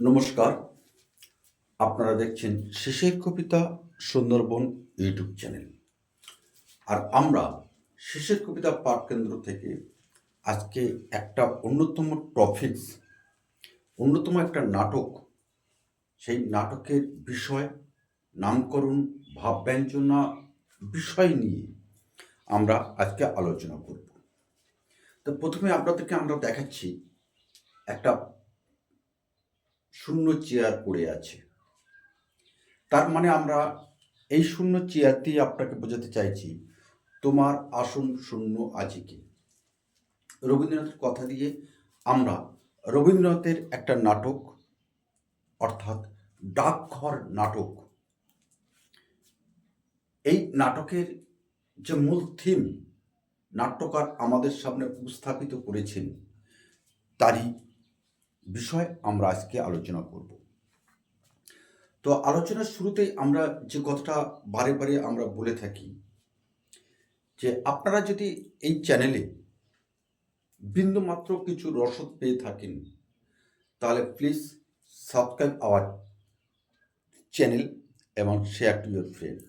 নমস্কার। আপনারা দেখছেন শেষের কবিতা সুন্দরবন ইউটিউব চ্যানেল। আর আমরা শেষের কবিতা পাঠ কেন্দ্র থেকে আজকে একটা অন্যতম টপিকস, অন্যতম একটা নাটক, সেই নাটকের বিষয়, নামকরণ, ভাবব্যঞ্জনা বিষয় নিয়ে আমরা আজকে আলোচনা করব। তো প্রথমে আপনাদেরকে আমরা দেখাচ্ছি একটা শূন্য চেয়ার পড়ে আছে। তার মানে আমরা এই শূন্য চেয়ার দিয়ে আপনাকে বোঝাতে চাইছি, তোমার আসন শূন্য আছে কি? রবীন্দ্রনাথের কথা দিয়ে আমরা রবীন্দ্রনাথের একটা নাটক, অর্থাৎ ডাকঘর নাটক, এই নাটকের যে মূল থিম নাট্যকার আমাদের সামনে উপস্থাপিত করেছেন, তারই বিষয় আমরা আজকে আলোচনা করব। তো আলোচনার শুরুতেই আমরা যে কথাটা বারে বারে আমরা বলে থাকি, যে আপনারা যদি এই চ্যানেলে বিন্দুমাত্র কিছু রসদ পেয়ে থাকেন, তাহলে প্লিজ সাবস্ক্রাইব আওয়ার চ্যানেল এবং শেয়ার টু ইউর ফ্রেন্ড।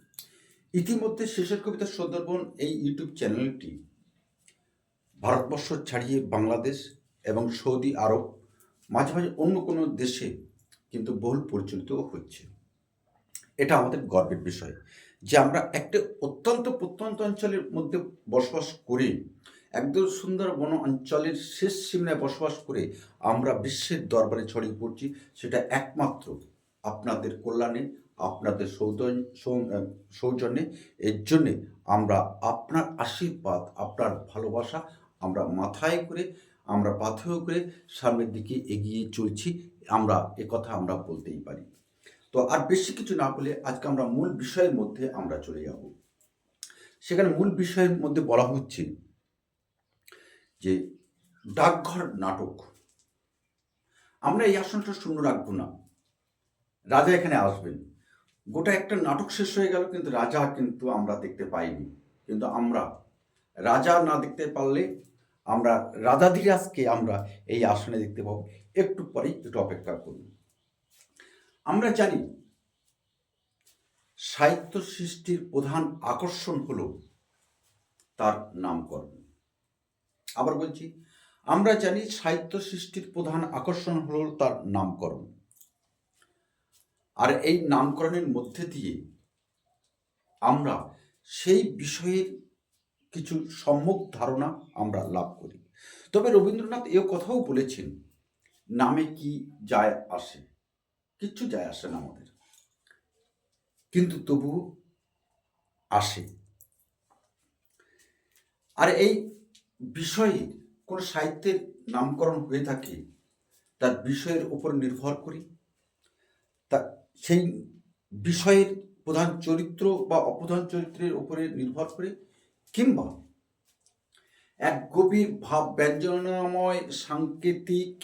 ইতিমধ্যে শেষের কবিতা সুন্দরবন এই ইউটিউব চ্যানেলটি ভারতবর্ষ ছাড়িয়ে বাংলাদেশ এবং সৌদি আরব মাঝে মাঝে অন্য কোনো দেশে কিন্তু বহুল পরিচালিত হচ্ছে। এটা আমাদের গর্বের বিষয় যে আমরা একটা অত্যন্ত প্রত্যন্ত অঞ্চলের মধ্যে বসবাস করে, একদম সুন্দর বন অঞ্চলের শেষ সীমায় বসবাস করে আমরা বিশ্বের দরবারে ছড়িয়ে পড়ছি, সেটা একমাত্র আপনাদের কল্যাণে, আপনাদের সৌজন্য। এর জন্যে আমরা আপনার আশীর্বাদ, আপনার ভালোবাসা আমরা মাথায় করে আমরা পাথেয় করে সামনের দিকে এগিয়ে চলছি, আমরা কথা আমরা বলতেই পারি। তো আর বেশি কিছু না বলে আজকে আমরা মূল বিষয়ের মধ্যে আমরা চলে যাব। সেখানে মূল বিষয়ের মধ্যে বলা হচ্ছে যে ডাকঘর নাটক। আমরা এই আসনটা শূন্য রাখব না। রাজা এখানে আসবেন। গোটা একটা নাটক শেষ হয়ে গেল, কিন্তু রাজা কিন্তু আমরা দেখতে পাইনি। কিন্তু আমরা, রাজা না দেখতে পারলে আমরা রাজাধিরাজকে আমরা এই আসনে দেখতে পাবো। একটু পরেই একটু অপেক্ষা করুন। আমরা জানি সাহিত্য সৃষ্টির প্রধান আকর্ষণ হল তার নামকরণ। আবার বলছি, আমরা জানি সাহিত্য সৃষ্টির প্রধান আকর্ষণ হল তার নামকরণ। আর এই নামকরণের মধ্যে দিয়ে আমরা সেই বিষয়ের কিছু সম্যক ধারণা আমরা লাভ করি। তবে রবীন্দ্রনাথ এ কথাও বলেছেন, নামে কি যায় আসে? কিচ্ছু যায় আসে না আমাদের। কিন্তু তবু আসে। আর এই বিষয়ে কোন সাহিত্যের নামকরণ হয়ে থাকে, তার বিষয়ের উপর নির্ভর করি। তা সেই বিষয়ের প্রধান চরিত্র বা অপ্রধান চরিত্রের উপরে নির্ভর করে কিংবা এক গভীর ভাব ব্যঞ্জনাময় সাংকেতিক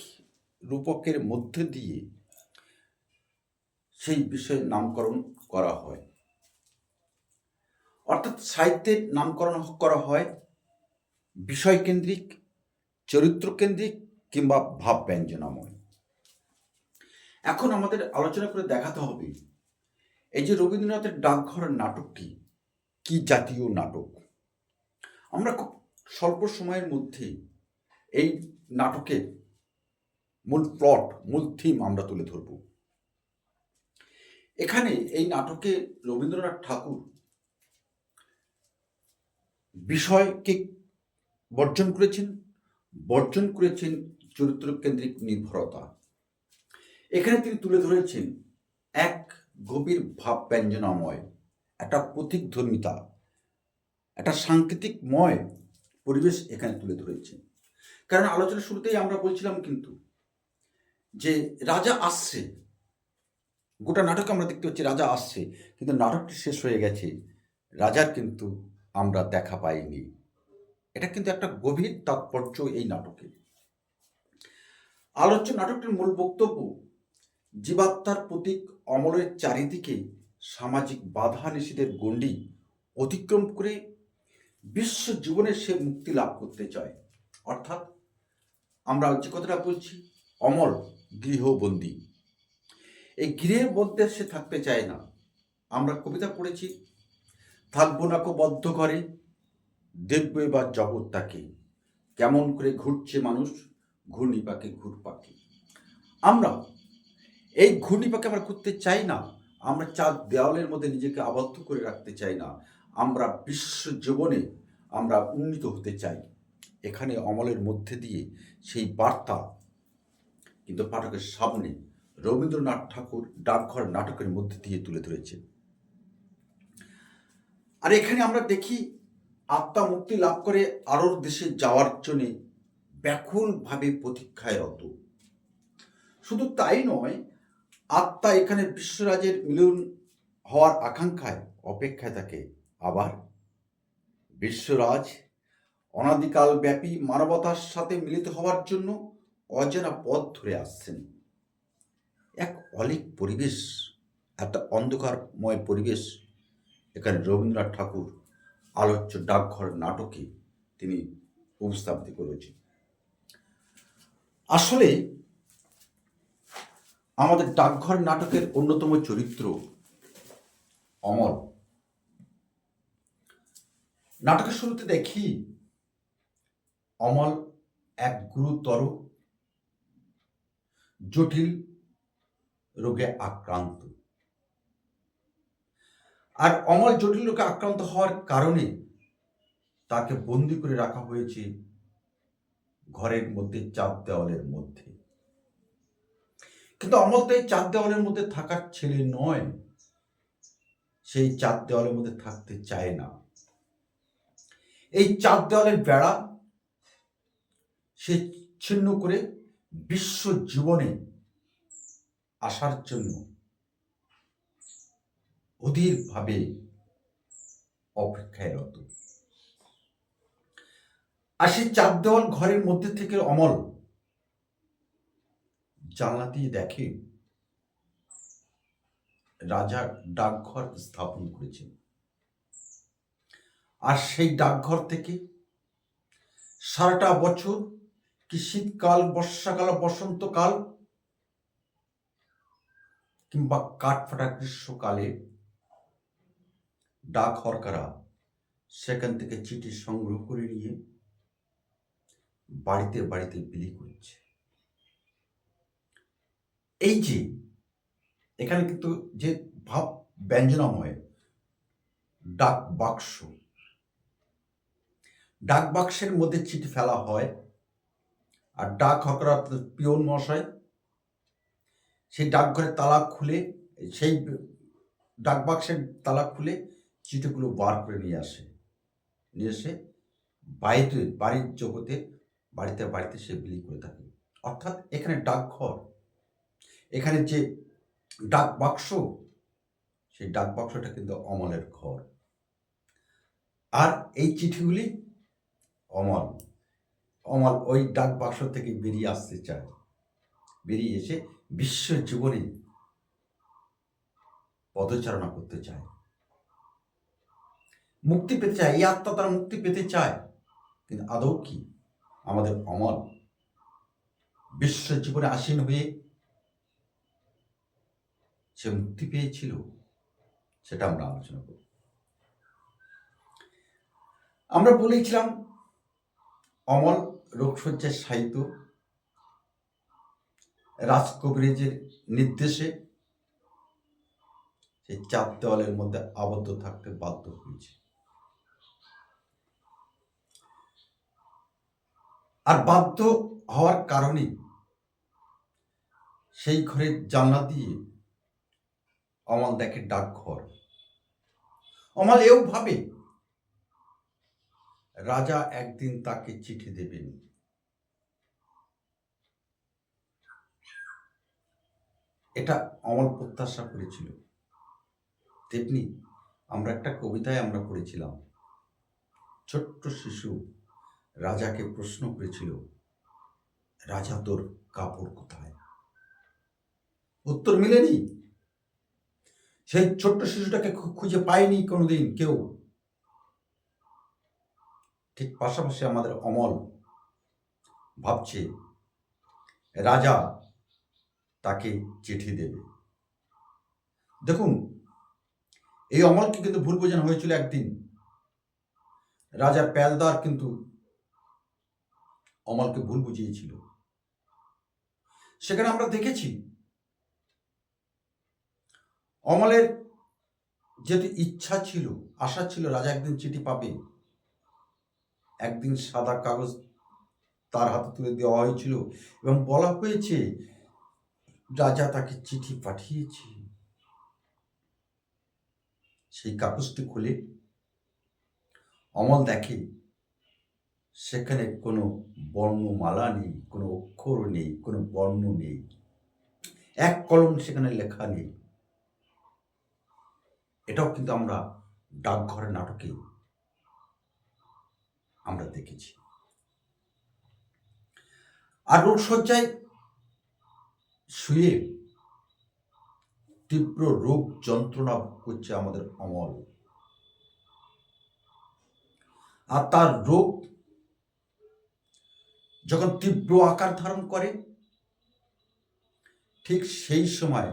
রূপকের মধ্যে দিয়ে সেই বিষয়ের নামকরণ করা হয়। অর্থাৎ সাহিত্যের নামকরণ করা হয় বিষয়কেন্দ্রিক, চরিত্রকেন্দ্রিক কিংবা ভাব ব্যঞ্জনাময়। এখন আমাদের আলোচনা করে দেখাতে হবে, এই যে রবীন্দ্রনাথের ডাকঘর নাটকটি, কি জাতীয় নাটক? আমরা খুব স্বল্প সময়ের মধ্যে এই নাটকের মূল প্লট মূল থিম আমরা তুলে ধরব। এখানে এই নাটকে রবীন্দ্রনাথ ঠাকুর বিষয়কে বর্জন করেছেন বর্জন করেছেন চরিত্রকেন্দ্রিক নির্ভরতা। এখানে তিনি তুলে ধরেছেন, এক গভীর ভাব ব্যঞ্জনাময় একটা প্রতীকধর্মিতা একটা সাংকেতিকময় পরিবেশ এখানে তুলে ধরেছেন। কারণ আলোচনার শুরুতেই আমরা বলছিলাম কিন্তু যে রাজা আসছে, গোটা নাটক আমরা দেখতে পাচ্ছি রাজা আসছে, কিন্তু নাটকটি শেষ হয়ে গেছে, রাজার কিন্তু আমরা দেখা পাইনি। এটা কিন্তু একটা গভীর তাৎপর্য এই নাটকে। আলোচ্য নাটকটির মূল বক্তব্য, জীবাত্মার প্রতীক অমলের চারিদিকে সামাজিক বাধা নিষেধের গণ্ডি অতিক্রম করে বিশ্ব জীবনে সে মুক্তি লাভ করতে চায়। অর্থাৎ আমরা যে কথাটা বলছি অমর গৃহবন্দী। এই গৃহের মধ্যে সে থাকতে চায় না। আমরা কবিতা পড়েছি, থাকব না কো বদ্ধ ঘরে, দেখব এবার জগৎ তাকে। কেমন করে ঘুরছে মানুষ ঘূর্ণি পাকে ঘুর পাখি আমরা এই ঘূর্ণি পাকে আমরা ঘুরতে চাই না। আমরা চার দেওয়ালের মধ্যে নিজেকে আবদ্ধ করে রাখতে চাই না। আমরা বিশ্ব জীবনে আমরা উন্নীত হতে চাই। এখানে অমলের মধ্যে দিয়ে সেই বার্তা কিন্তু পাঠকের সামনে রবীন্দ্রনাথ ঠাকুর ডাকঘর নাটকের মধ্যে দিয়ে তুলে ধরেছে। আর এখানে আমরা দেখি আত্মা মুক্তি লাভ করে আরোর দেশে যাওয়ার জন্যে ব্যাকুলভাবে প্রতীক্ষায় রত। শুধু তাই নয়, আত্মা এখানে বিশ্বরাজের মিলন হওয়ার আকাঙ্ক্ষায় অপেক্ষায় থাকে। আবার বিশ্বরাজ অনাদিকাল ব্যাপী মানবতার সাথে মিলিত হওয়ার জন্য অজানা পথ ধরে আসছেন। এক অলিক পরিবেশ, একটা অন্ধকারময় পরিবেশ। এখানে রবীন্দ্রনাথ ঠাকুর আলোচ্য ডাকঘর নাটকে তিনি উপস্থাপিত করেছেন। আসলে আমাদের ডাকঘর নাটকের অন্যতম চরিত্র অমল। নাটকের শুরুতে দেখি অমল এক গুরুতর জটিল রোগে আক্রান্ত। আর অমল জটিল রোগে আক্রান্ত হওয়ার কারণে তাকে বন্দি করে রাখা হয়েছে ঘরের মধ্যে চার দেওয়ালের মধ্যে। কিন্তু অমল তো এই চার দেওয়ালের মধ্যে থাকার ছেলে নয়। সেই চার দেওয়ালের মধ্যে থাকতে চায় না। এই চার দেওয়ালের বেড়া সে ছিন্ন করে বিশ্ব জীবনে আসার জন্য অধীরভাবে অপেক্ষায় রত। আর সেই চার দেওয়াল ঘরের মধ্যে থেকে অমল জানলা দিয়ে দেখে রাজা ডাকঘর স্থাপন করেছেন আর সেই ডাকঘর থেকে সারাটা বছর কি শীতকাল, বর্ষাকাল, বসন্তকাল কিংবা কাঠফাটা গ্রীষ্মকালে ডাক হরকারা সেখান থেকে চিঠি সংগ্রহ করে নিয়ে বাড়িতে বাড়িতে বিলি করছে। এই যে এখানে কিন্তু যে ভাব ব্যঞ্জনাময় ডাক বাক্স ডাক বাক্সের মধ্যে চিঠি ফেলা হয়। আর ডাক হকরা পিয়ন মশাই সেই ডাকঘরের তালা খুলে, সেই ডাক বাক্সের তালা খুলে চিঠিগুলো বার করে নিয়ে আসে। নিয়ে এসে বাড়িতে, বাড়ির জগতে, বাড়িতে বাড়িতে সে বিলি করে থাকে। অর্থাৎ এখানে ডাকঘর এখানে যে ডাক বাক্স, সেই ডাক বাক্সটা কিন্তু অমলের ঘর। আর এই চিঠিগুলি অমল। অমল ওই ডাক বাক্স থেকে বেরিয়ে আসতে চায়। বেরিয়ে এসে বিশ্ব জীবনে পদচারণা করতে চায়। মুক্তি পেতে চায়, এই আত্মা তারা মুক্তি পেতে চায়। কিন্তু আদৌ কি? আমাদের অমল বিশ্ব জীবনে আসীন হয়ে সে মুক্তি পেয়েছিল সেটা আমরা আলোচনা করব। আমরা বলেছিলাম অমল রোগসজ্জার সাহিত্য রাজকবিরেজের নির্দেশে সেই চার দেওয়ালের মধ্যে আবদ্ধ থাকতে বাধ্য হয়েছে। আর বাধ্য হওয়ার কারণে সেই ঘরের জানলা দিয়ে অমল দেখে ডাকঘর। অমল এও ভাবে রাজা একদিন তাকে চিঠি দেবেন। এটা অমল প্রত্যাশা করেছিল। তেমনি আমরা একটা কবিতায় আমরা পড়েছিলাম। ছোট্ট শিশু রাজাকে প্রশ্ন করেছিল, রাজা তোর কাপড় কোথায়? উত্তর মিলেনি। সেই ছোট্ট শিশুটাকে খুঁজে পায়নি কোনোদিন কেউ। ঠিক পাশাপাশি আমাদের অমল ভাবছে, রাজা তাকে চিঠি দেবে। দেখুন, এই অমলকে কিন্তু ভুল বোঝানো হয়েছিল একদিন। রাজা প্যালদার কিন্তু অমলকে ভুল বুঝিয়েছিল। সেখানে আমরা দেখেছি, অমলের যেহেতু ইচ্ছা ছিল, আশা ছিল রাজা একদিন চিঠি পাবে একদিন সাদা কাগজ তার হাতে তুলে দেওয়া হয়েছিল এবং বলা হয়েছে, রাজা তাকে চিঠি পাঠিয়েছে। সেই কাগজটি খুলে অমল দেখে, সেখানে কোনো বর্ণমালা নেই, কোনো অক্ষর নেই, কোনো বর্ণ নেই। এক কলম সেখানে লেখা নেই। এটাও কিন্তু আমরা ডাকঘরের নাটকে আমরা দেখেছি। আর রোগশয্যায় শুয়ে তীব্র রোগ যন্ত্রণা করছে আমাদের অমল। আর তার রোগ যখন তীব্র আকার ধারণ করে, ঠিক সেই সময়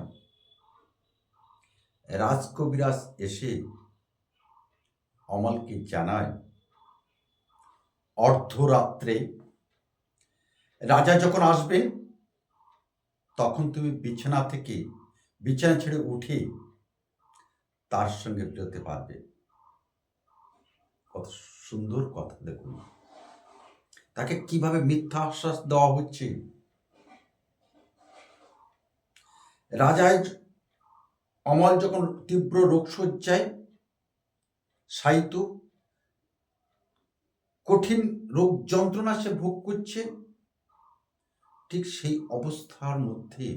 রাজকবিরাজ এসে অমলকে জানায় অর্ধরাত্রে। রাজা যখন আসবেন, তখন তুমি বিছানা থেকে বিছানা ছেড়ে উঠে তার সঙ্গে বেরোতে পারবে। কত সুন্দর কথা দেখুন। তাকে কীভাবে মিথ্যা আশ্বাস দেওয়া হচ্ছে? রাজায় অমল যখন তীব্র রোগশয্যায় সাহিত্য কঠিন রোগ যন্ত্রণা সে ভোগ করছে, ঠিক সেই অবস্থার মধ্যে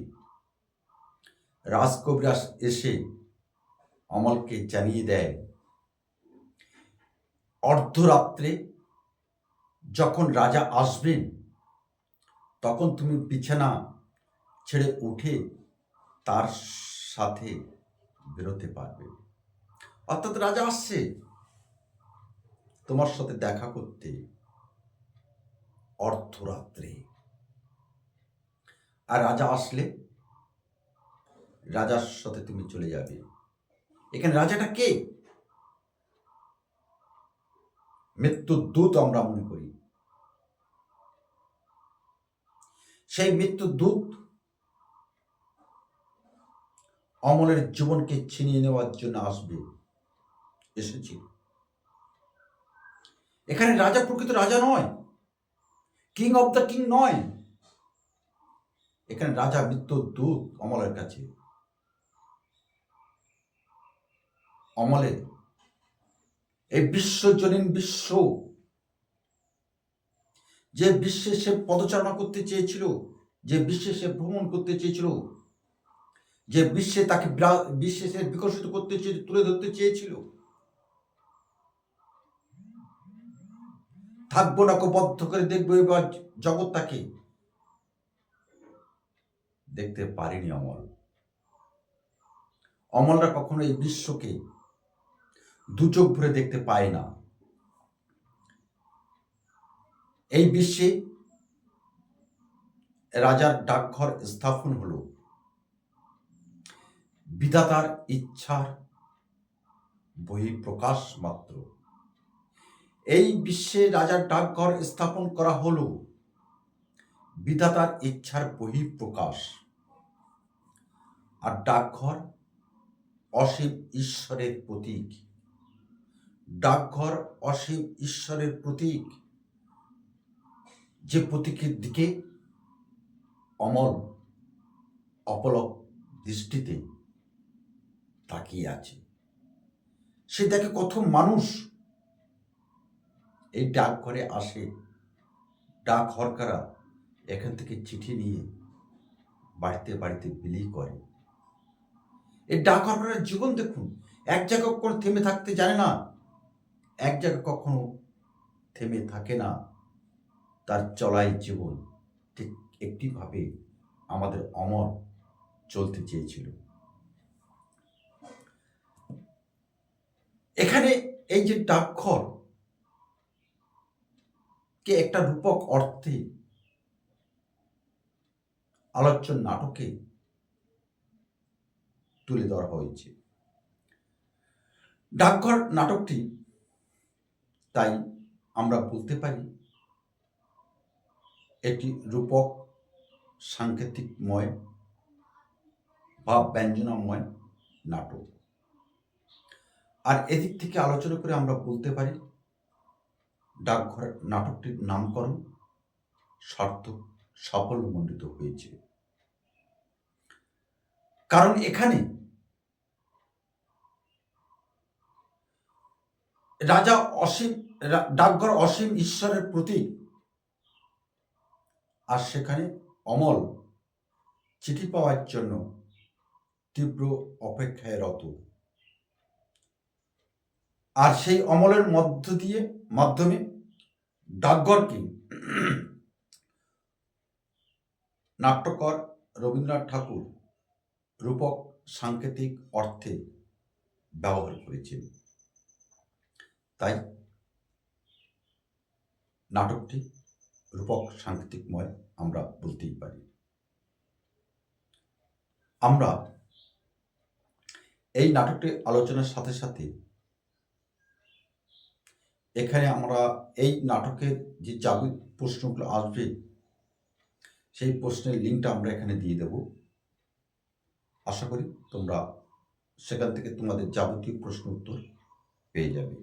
রাজকবিরাজ এসে অমলকে জানিয়ে দেয়, অর্ধরাত্রে যখন রাজা আসবেন, তখন তুমি বিছানা ছেড়ে উঠে তার সাথে বেরোতে পারবে। অর্থাৎ রাজা আসছে। তোমার সাথে দেখা করতে অর্ধরাত্রে। আর রাজা আসলে রাজার সাথে তুমি চলে যাবে। এখানে রাজাটা কে? মৃত্যুর দূত আমরা মনে করি। সেই মৃত্যুর দূত অমলের জীবনকে ছিনিয়ে নেওয়ার জন্য আসবে, এসেছিল। এখানে রাজা প্রকৃত রাজা নয় কিং অফ দ্য কিং নয়। এখানে রাজা মৃত্যুর দূত অমলের কাছে। অমলে, এই বিশ্বজনীন বিশ্ব, যে বিশ্বে সে পদচারণা করতে চেয়েছিল, যে বিশ্বে সে ভ্রমণ করতে চেয়েছিল, যে বিশ্বে তাকে বিশ্বে সে বিকশিত করতে চেয়ে তুলে ধরতে চেয়েছিল থাকব না বদ্ধ করে দেখব এবার জগৎ তাকে দেখতে পারেনি অমল। অমলরা কখনো এই বিশ্বকে দু চোখ ভরে দেখতে পায় না। এই বিশ্বে রাজার ডাকঘর স্থাপন হলো বিধাতার ইচ্ছার বহিঃপ্রকাশ মাত্র। এই বিশ্বে রাজার ডাকঘর স্থাপন করা হলো বিধাতার ইচ্ছার বহিঃপ্রকাশ। আর ডাকঘর অসীম ঈশ্বরের প্রতীক। ডাকঘর অসীম ঈশ্বরের প্রতীক। যে প্রতীকের দিকে অমল, অপলক দৃষ্টিতে তাকিয়ে আছে। সে দেখে কত মানুষ এই ডাকঘরে আসে। ডাক হরকারা এখান থেকে চিঠি নিয়ে বাড়িতে বাড়িতে বিলি করে। এই ডাক হরকারের জীবন দেখুন, এক জায়গায় কখনো থেমে থাকতে জানে না, এক জায়গায় কখনো থেমে থাকে না। তার চলাই জীবন ঠিক একটিভাবে আমাদের অমর চলতে চেয়েছিল। এখানে এই যে ডাকঘর কে একটা রূপক অর্থে আলোচ্য নাটকে তুলে ধরা হয়েছে। ডাকঘর নাটকটি, তাই আমরা বলতে পারি একটি রূপক সাংকেতিকময় বা ব্যঞ্জনাময় নাটক। আর এদিক থেকে আলোচনা করে আমরা বলতে পারি ডাকঘর নাটকটির নামকরণ সার্থক সাফল্যমণ্ডিত হয়েছে। কারণ এখানে রাজা অসীম ডাকঘর অসীম ঈশ্বরের প্রতীক। আর সেখানে অমল চিঠি পাওয়ার জন্য তীব্র অপেক্ষায় রত। আর সেই অমলের মধ্য দিয়ে, মাধ্যমে ডাকঘরকে নাট্যকর রবীন্দ্রনাথ ঠাকুর রূপক সাংকেতিক অর্থে ব্যবহার করেছেন। তাই নাটকটি রূপক সাংকেতিকময় আমরা বলতেই পারি। আমরা এই নাটকটি আলোচনার সাথে সাথে এখানে আমরা এই নাটকের যে যাবতীয় প্রশ্নগুলো আসবে, সেই প্রশ্নের লিঙ্কটা আমরা এখানে দিয়ে দেব। আশা করি তোমরা সেখান থেকে তোমাদের যাবতীয় প্রশ্ন উত্তর পেয়ে যাবে।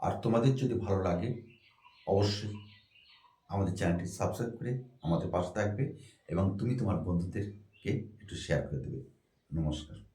আর তোমাদের যদি ভালো লাগে, অবশ্যই আমাদের চ্যানেলটি সাবস্ক্রাইব করে আমাদের পাশে থাকবে এবং তুমি তোমার বন্ধুদেরকে একটু শেয়ার করে দেবে। নমস্কার।